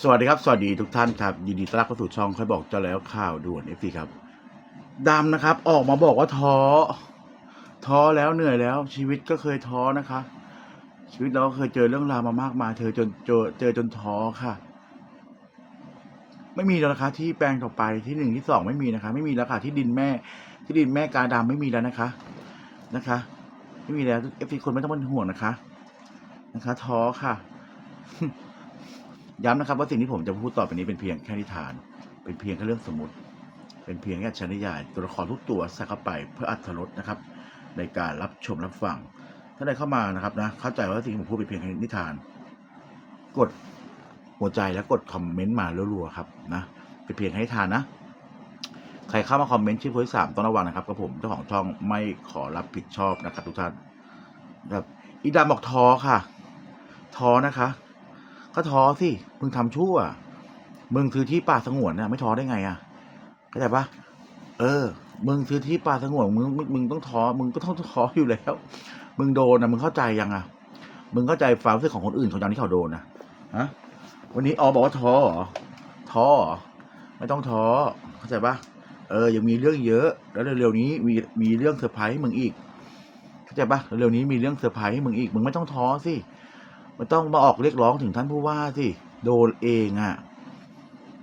สวัสดีครับ สวัสดีทุกท่านครับ ยินดีต้อนรับเข้าสู่ช่องค่อยบอกเจ้าแล้วข่าวด่วนเอฟซีครับดำนะครับ ออกมาบอกว่าท้อ ท้อแล้วเหนื่อยแล้ว ชีวิตก็เคยท้อนะคะ ชีวิตเราก็เคยเจอเรื่องราวมามากมายเธอจนเจอเจอจนท้อค่ะ ไม่มีแล้วนะคะ ที่แปลงต่อไปที่หนึ่งที่สองไม่มีนะคะ ไม่มีแล้วค่ะที่ดินแม่ ที่ดินแม่กาดำไม่มีแล้วนะคะ นะคะ ไม่มีแล้วเอฟซีคนไม่ต้องเป็นห่วงนะคะ นะคะ ท้อค่ะ ย้ำนะครับว่าสิ่งที่ผมจะพูดต่อไปนี้เป็นเพียงแค่นิทาน เป็นเพียงแค่เรื่องสมมติ เป็นเพียงแค่ชนิยาย ตัวละครทุกตัวใส่เข้าไปเพื่ออัธรสนะครับ ในการรับชมรับฟังถ้าใดเข้ามานะครับนะเข้าใจว่าสิ่งที่ผมพูดเป็นเพียงแค่นิทาน กดหัวใจและกดคอมเมนต์มารัวๆครับนะเป็นเพียงแค่นิทานนะใครเข้ามาคอมเมนต์ชื่อโพสสามต้องระวังนะครับกับผมเจ้าของช่องไม่ขอรับผิดชอบนะครับทุกท่านครับอีดำบอกท้อค่ะท้อนะคะ ก็ท้อสิมึงทำชั่วมึงซื้อที่ป่าสงวนน่ะไม่ท้อได้ไงอะเข้าใจปะเออ มึงซื้อที่ป่าสงวนมึงมึงมึงต้องท้อมึงก็ต้องท้ออยู่แล้ว มึงโดนนะมึงเข้าใจยังอะมึงเข้าใจความรู้สึกของคนอื่นเขาอย่างที่เขาโดนนะฮะวันนี้ออบอกว่าท้อเหรอท้อหรอไม่ต้องท้อเข้าใจปะเออยังมีเรื่องเยอะ แล้วเร็วๆนี้มีมีเรื่องเซอร์ไพรส์มึงอีกเข้าใจปะเร็วๆนี้มีเรื่องเซอร์ไพรส์มึงอีก มึงไม่ต้องท้อสิ ไม่ต้องมาออกเรียกร้องถึงท่านผู้ว่าสิโดนเองอะ่ะ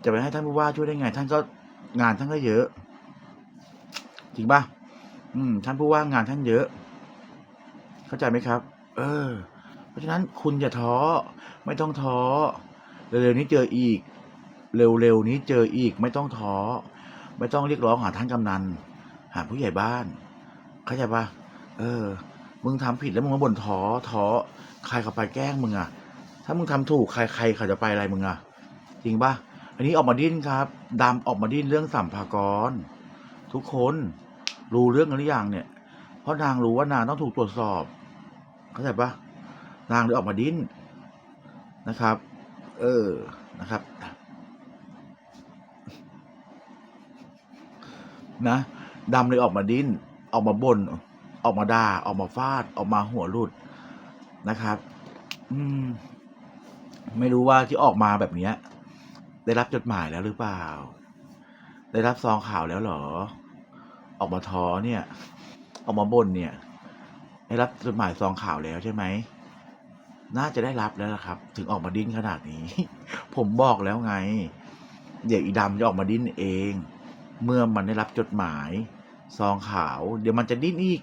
จะไปให้ท่านผู้ว่าช่วยได้ไง ท่านก็งานท่านก็เยอะ จริงปะอืม ท่านผู้ว่างานท่านเยอะ เข้าใจไหมครับ เออ เพราะฉะนั้นคุณอย่าท้อไม่ต้องท้อเร็วๆนี้เจออีก เร็วๆนี้เจออีก ไม่ต้องท้อไม่ต้องเรียกร้องหาท่านกำนัน หาผู้ใหญ่บ้าน เข้าใจปะเออ มึงทำผิดแล้วมึงมาบ่นท้อท้อใครเขาไปแกล้งมึงอะถ้ามึงทำถูกใครใครเขาจะไปอะไรมึงอะจริงปะอันนี้ออกมาดิ้นครับดำออกมาดิ้นเรื่องสัมภากร ทุกคนรู้เรื่องกันหรือยังเนี่ย เพราะนางรู้ว่านางต้องถูกตรวจสอบเข้าใจปะนางเลยออกมาดิ้นนะครับ เออนะครับนะดำเลยออกมาดิ้น ออกมาบน่น ออกมาด่าออกมาฟาดออกมาหัวรุดนะครับ อืม ไม่รู้ว่าที่ออกมาแบบเนี้ย ได้รับจดหมายแล้วหรือเปล่า ได้รับซองข่าวแล้วหรอ ออกมาท้อเนี่ย ออกมาบ่นเนี่ย ได้รับจดหมายซองข่าวแล้วใช่ไหมน่าจะได้รับแล้วนะครับ ถึงออกมาดิ้นขนาดนี้ ผมบอกแล้วไง เดี๋ยวอีดำจะออกมาดิ้นเอง เมื่อมันได้รับจดหมาย ซองขาว เดี๋ยวมันจะดิ้นอีก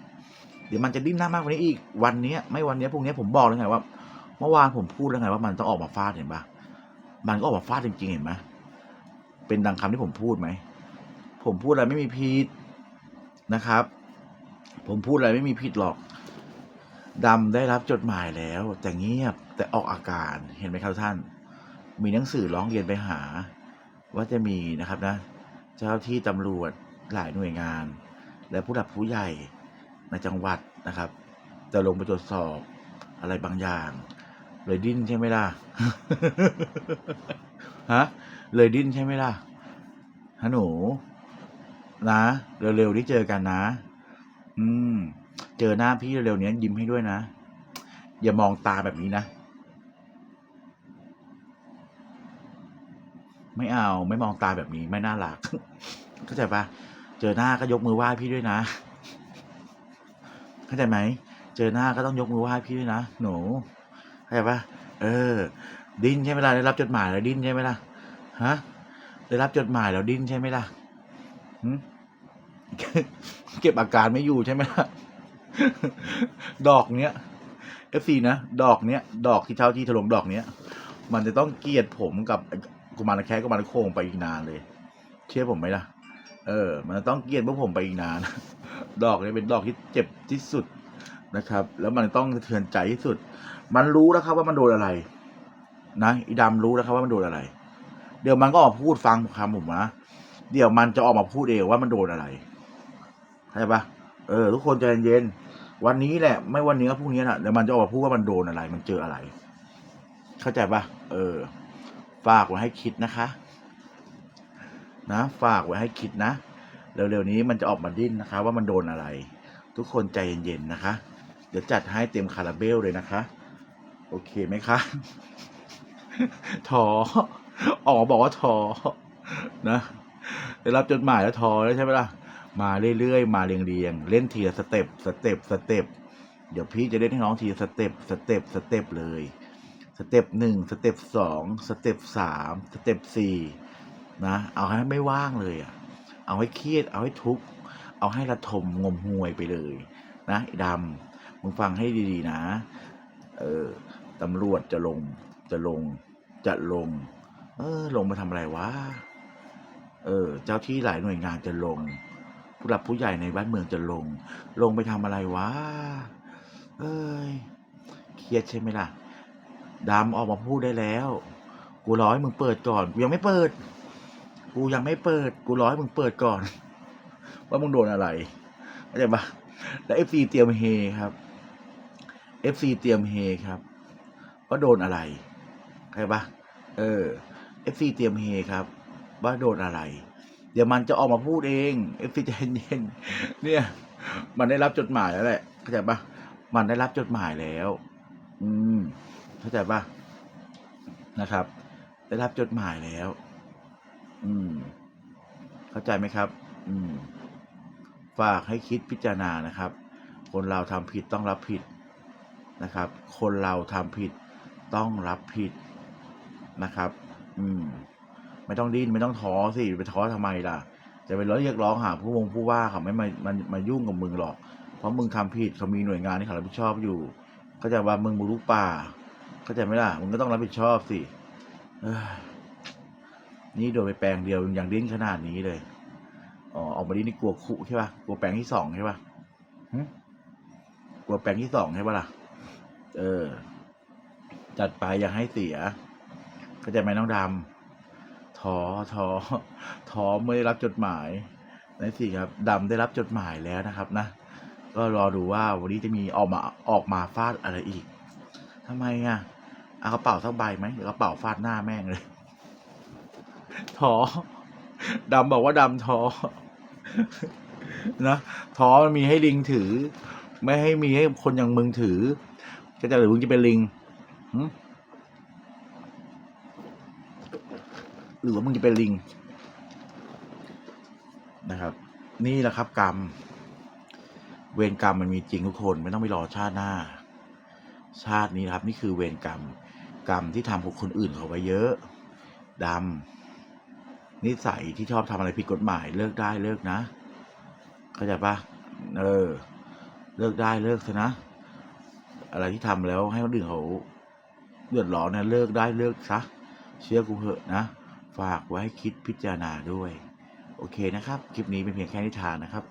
ดี๋ยวมันจะดิ้นหน้ามากกว่านี้อีกวันนี้ไม่วันนี้พรุ่งนี้ผมบอกแล้วไงว่า เมื่อวานผมพูดแล้วไงว่ามันต้องออกมาฟาดเห็นปะมันก็ออกมาฟาดจริงๆเห็นไหมเป็นดังคำที่ผมพูดไหมผมพูดอะไรไม่มีผิดนะครับ ผมพูดอะไรไม่มีผิดหรอกดำได้รับจดหมายแล้ว แต่เงียบแต่ออกอาการเห็นไหมครับท่าน มีหนังสือร้องเรียนไปหา ว่าจะมีนะครับนะ เจ้าที่ตำรวจหลายหน่วยงาน และผู้หลักผู้ใหญ่ ในจังหวัดนะครับ จะลงไปตรวจสอบอะไรบางอย่าง เลยดิ้นใช่ไหมล่ะฮะเลยดิ้นใช่ไหมล่ะฮะหนู นะ เร็วๆที่เจอกันนะ อืม เจอหน้าพี่เร็วๆนี้ยิ้มให้ด้วยนะ อย่ามองตาแบบนี้นะ ไม่เอาไม่มองตาแบบนี้ไม่น่ารักเข้าใจปะเจอหน้าก็ยกมือไหว้พี่ด้วยนะ เข้าใจไหม เจอหน้าก็ต้องยกมือไหว้พี่ด้วยนะ หนูเข้าใจปะเออ ดิ้นใช่ไหมล่ะ ได้รับจดหมายแล้วดิ้นใช่ไหมล่ะ ฮะ ได้รับจดหมายแล้วดิ้นใช่ไหมล่ะเก็บอาการไม่อยู่ใช่ไหมล่ะ ดอกเนี้ยเอฟซีนะ ดอกเนี้ย ดอกที่เท่าที่ถลงดอกเนี้ย มันจะต้องเกลียดผมกับกุมารแคะกุมารโคงไปอีกนานเลย เชื่อผมไหมล่ะ เออ มันจะต้องเกลียดพวกผมไปอีกนาน ดอกนี้เป็นดอกที่เจ็บที่สุดนะครับ แล้วมันต้องเทือนใจที่สุด มันรู้แล้วครับว่ามันโดนอะไร นะอีดำรู้แล้วครับว่ามันโดนอะไร เดี๋ยวมันก็ออกมาพูดฟังคำผมนะเดี๋ยวมันจะออกมาพูดเองว่ามันโดนอะไรเข้าใจปะเออ ทุกคนใจเย็นวันนี้แหละ ไม่วันนี้ก็พรุ่งนี้นะเดี๋ยวมันจะออกมาพูดว่ามันโดนอะไร มันเจออะไร เข้าใจปะเออ ฝากไว้ให้คิดนะคะ นะ ฝากไว้ให้คิดนะ เร็วๆนี้มันจะออกมาดิ้นนะคะ ว่ามันโดนอะไร ทุกคนใจเย็นๆนะคะ เดี๋ยวจัดให้เต็มคาราเบลเลยนะคะ โอเคไหมคะท้อออกบอกว่าท้อนะได้รับจดหมายแล้วท้อแล้วใช่ไหมล่ะมาเรื่อยๆ มาเรียงๆ เล่นทีละสเต็ปสเต็ปสเต็ปเดี๋ยวพี่จะเล่นให้น้องทีละสเต็ปสเต็ปสเต็ปเลยสเต็ปหนึ่งสเต็ปสองสเต็ปสามสเต็ปสี่นะ เอาให้ไม่ว่างเลยอะ เอาให้เครียด เอาให้ทุกข์ เอาให้ระทมงมหวยไปเลยนะดำมึงฟังให้ดีๆนะ เออตำรวจจะลง จะลง จะลง เออ ลงมาทำอะไรวะ เออ เจ้าที่หลายหน่วยงานจะลง ผู้หลักผู้ใหญ่ในบ้านเมืองจะลง ลงไปทำอะไรวะ เอ้ย เครียดใช่ไหมล่ะดำออกมาพูดได้แล้ว กูรอให้มึงเปิดก่อน กูยังไม่เปิด กูยังไม่เปิด กูรอให้มึงเปิดก่อน ว่ามึงโดนอะไรเข้าใจปะแล้วเอฟซีเตรียมเฮครับเอฟซีเตรียมเฮครับ ว่าโดนอะไรเข้าใจปะเออเอฟซีเตรียมเฮครับ ว่าโดนอะไร เดี๋ยวมันจะออกมาพูดเองเอฟซีใจเย็นเนี่ย มันได้รับจดหมายแล้วแหละเข้าใจปะมันได้รับจดหมายแล้ว อืมเข้าใจปะนะครับ ได้รับจดหมายแล้ว อืม เข้าใจไหมครับ อืม ฝากให้คิดพิจารณานะครับ คนเราทำผิดต้องรับผิดนะครับ คนเราทำผิดต้องรับผิดนะครับ อืม ไม่ต้องดิ้นไม่ต้องท้อสิไปท้อทำไมล่ะ จะไปร้องเรียกร้องหาผู้วงผู้ว่าเขาไม่มามันมายุ่งกับมึงหรอก เพราะมึงทำผิดเขามีหน่วยงานที่เขารับผิดชอบอยู่ก็จะว่ามึงบุรุกป่าเข้าใจไหมล่ะมึงก็ต้องรับผิดชอบสิเอ นี่โดนไปแปลงเดียวยังดิ้นขนาดนี้เลยอ๋อออกมาดิ้นนี่กลัวคุใช่ป่ะกลัวแปลงที่สองใช่ป่ะหึกลัวแปลงที่สองใช่ป่ะล่ะ เออ จัดไปอย่าให้เสียเข้าใจไหมน้องดำท้อท้อท้อไม่ได้รับจดหมายนั่นสิครับดำได้รับจดหมายแล้วนะครับ นะก็รอดูว่าวันนี้จะมีออกมาออกมาฟาดอะไรอีกทำไมอะเอากระเป๋าสักใบไหมเดี๋ยวกระเป๋าฟาดหน้าแม่งเลย ท้อดำบอกว่าดำท้อนะท้อมันมีให้ลิงถือ ไม่ให้มีให้คนอย่างมึงถือก็จะหรือมึงจะเป็นลิงหรือว่ามึงจะเป็นลิง นะครับ นี่แหละครับ กรรม เวรกรรมมันมีจริงทุกคน ไม่ต้องไปรอชาติหน้า ชาตินี้นะครับ นี่คือเวรกรรม กรรมที่ทำกับคนอื่นเขาไว้เยอะดำ นิสัยที่ชอบทำอะไรผิดกฎหมายเลิกได้เลิกนะ เข้าใจปะเออ เลิกได้เลิกซะนะ อะไรที่ทำแล้วให้คนอื่นเขาเดือดร้อนนะเลิกได้เลิกซะเชื่อกูเถอะนะ ฝากไว้ให้คิดพิจารณาด้วย โอเคนะครับ คลิปนี้เป็นเพียงแค่นิทานนะครับ